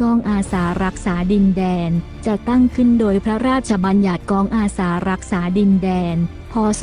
กองอาสารักษาดินแดน จะตั้งขึ้นโดยพระราชบัญญัติกองอาสารักษาดินแดน พศ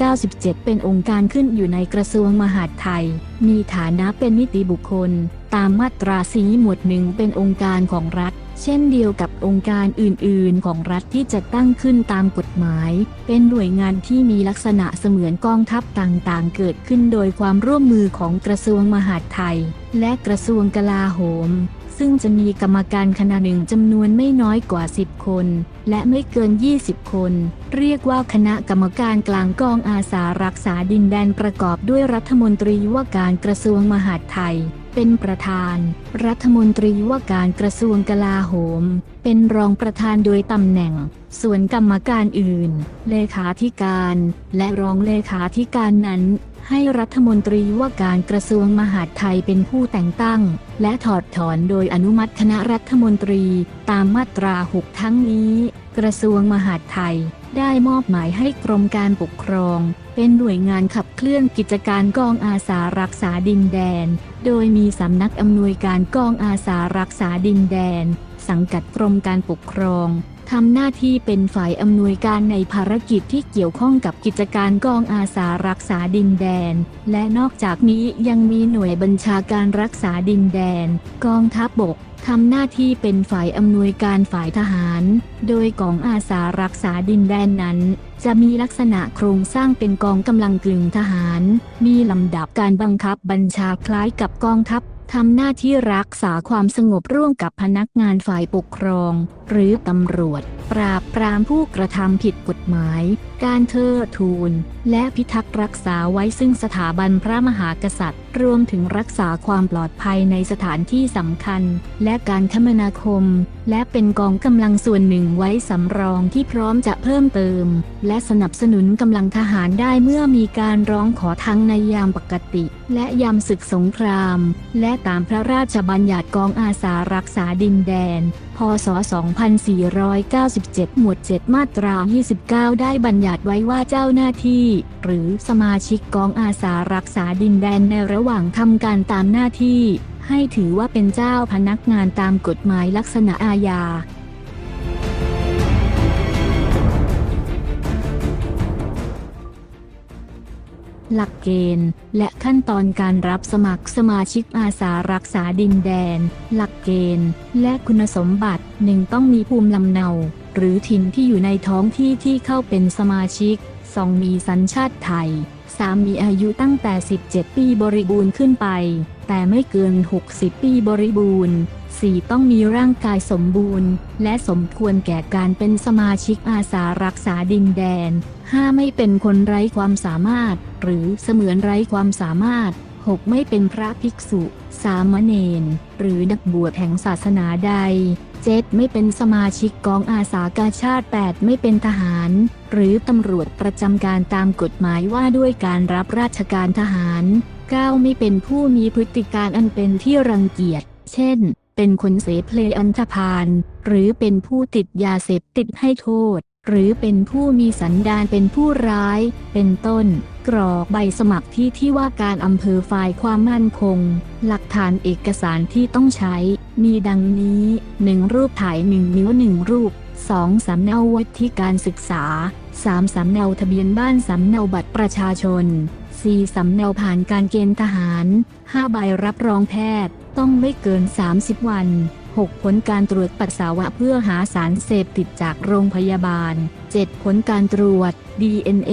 2497 เป็นองค์การขึ้นอยู่ในกระทรวงมหาดไทย มีฐานะเป็นนิติบุคคล ตามมาตราสีหมวดหนึ่งเป็นองค์การของรัฐ เช่นเดียวกับองค์การอื่น ๆ ของรัฐที่จะตั้งขึ้นตามกฎหมาย เป็นหน่วยงานที่มีลักษณะเสมือนกองทัพต่างๆ เกิดขึ้นโดยความร่วมมือของกระทรวงมหาดไทย และกระทรวงกลาโหม ซึ่งจะมีกรรมการคณะหนึ่งจำนวนไม่น้อยกว่า 10 คน และไม่เกิน 20 คน เรียกว่าคณะกรรมการกลางกองอาสารักษาดินแดนประกอบด้วยรัฐมนตรีว่าการกระทรวงมหาดไทย เป็นประธาน รัฐมนตรีว่าการกระทรวงกลาโหม เป็นรองประธานโดยตำแหน่ง ส่วนกรรมการอื่น เลขาธิการ และรองเลขาธิการนั้น ให้รัฐมนตรีว่าการกระทรวงมหาดไทยเป็นผู้แต่งตั้ง และถอดถอนโดยอนุมัติคณะรัฐมนตรีตามมาตรา 6 ทั้งนี้ กระทรวงมหาดไทยได้มอบหมายให้กรมการปกครอง เป็นหน่วยงานขับเคลื่อนกิจการกองอาสารักษาดินแดน โดยมีสำนักอำนวยการกองอาสารักษาดินแดน สังกัดกรมการปกครอง ทำหน้าที่เป็นฝ่ายอำนวยการในภารกิจที่เกี่ยวข้องกับกิจการกองอาสารักษาดินแดน และนอกจากนี้ยังมีหน่วยบัญชาการรักษาดินแดน กองทัพบบกทำหน้าที่เป็นฝ่ายอำนวยการฝ่ายทหาร โดยกองอาสารักษาดินแดนนั้น จะมีลักษณะโครงสร้างเป็นกองกำลังกลึงทหาร มีลำดับการบังคับบัญชาคล้ายกับกองทัพ ทำหน้าที่รักษาความสงบร่วมกับพนักงานฝ่ายปกครอง หรือตำรวจปราบปรามผู้กระทำผิดกฎหมาย การเทิดทูน และพิทักษ์รักษาไว้ซึ่งสถาบันพระมหากษัตริย์ รวมถึงรักษาความปลอดภัยในสถานที่สำคัญ และการคมนาคม และเป็นกองกำลังส่วนหนึ่งไว้สำรองที่พร้อมจะเพิ่มเติม และสนับสนุนกำลังทหารได้เมื่อมีการร้องขอทั้งในยามปกติ และยามศึกสงคราม และตามพระราชบัญญัติกองอาสารักษาดินแดนพศ 2497 หมวด 7 มาตรา 29 ได้บัญญัติไว้ว่าเจ้าหน้าที่ หรือสมาชิกกองอาสารักษาดินแดนในระหว่างทำการตามหน้าที่ ให้ถือว่าเป็นเจ้าพนักงานตามกฎหมายลักษณะอาญา หลักเกณฑ์ และขั้นตอนการรับสมัครสมาชิกอาสารักษาดินแดน หลักเกณฑ์ และคุณสมบัติหนึ่งต้องมีภูมิลำเนา หรือถิ่นที่อยู่ในท้องที่ที่เข้าเป็นสมาชิก 2. มีสัญชาติไทย 3. มีอายุตั้งแต่ 17 ปีบริบูรณ์ขึ้นไป แต่ไม่เกิน 60 ปีบริบูรณ์ 4. ต้องมีร่างกายสมบูรณ์ และสมควรแก่การเป็นสมาชิกอาสารักษาดินแดน 5. ไม่เป็นคนไร้ความสามารถ หรือเสมือนไร้ความสามารถ 6. ไม่เป็นพระภิกษุ สามเณร หรือนักบวชแห่งศาสนาใด 7. ไม่เป็นสมาชิกกองอาสากาชาติ 8. ไม่เป็นทหาร หรือตำรวจประจำการตามกฎหมายว่าด้วยการรับราชการทหาร 9. ไม่เป็นผู้มีพฤติการอันเป็นที่รังเกียจ เช่น เป็นคนเสเพลอันธพาล หรือเป็นผู้ติดยาเสพติดให้โทษ หรือเป็นผู้มีสันดานเป็นผู้ร้าย เป็นต้น กรอกใบสมัครที่ที่ว่าการอำเภอฝ่ายความมั่นคง หลักฐานเอกสารที่ต้องใช้ มีดังนี้ 1. รูปถ่าย 1 นิ้ว 1 รูป 2. สำเนาวุฒิการศึกษา 3. สำเนาทะเบียนบ้าน สำเนาบัตรประชาชน 4. สำเนาผ่านการเกณฑ์ทหาร 5. ใบรับรองแพทย์ ต้องไม่เกิน 30 วัน 6. ผลการตรวจปัสสาวะเพื่อหาสารเสพติดจากโรงพยาบาล 7. ผลการตรวจ DNA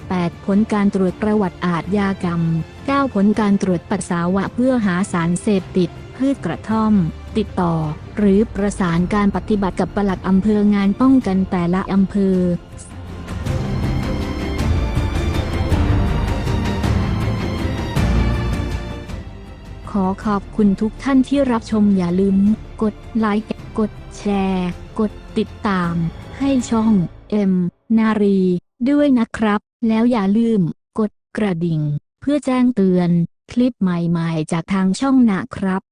8. ผลการตรวจประวัติอาทยากรรม 9. ผลการตรวจปัสสาวะเพื่อหาสารเสพติด พืชกระท่อม ติดต่อ หรือประสานการปฏิบัติกับปลัดอำเภองานป้องกันแต่ละอำเภอ ขอขอบคุณทุกท่านที่รับชมอย่าลืม กดไลค์กดแชร์ กดติดตาม ให้ช่องเอ็มนารี ด้วยนะครับ แล้วอย่าลืม กดกระดิ่ง เพื่อแจ้งเตือน คลิปใหม่ๆ จากทางช่องนะครับ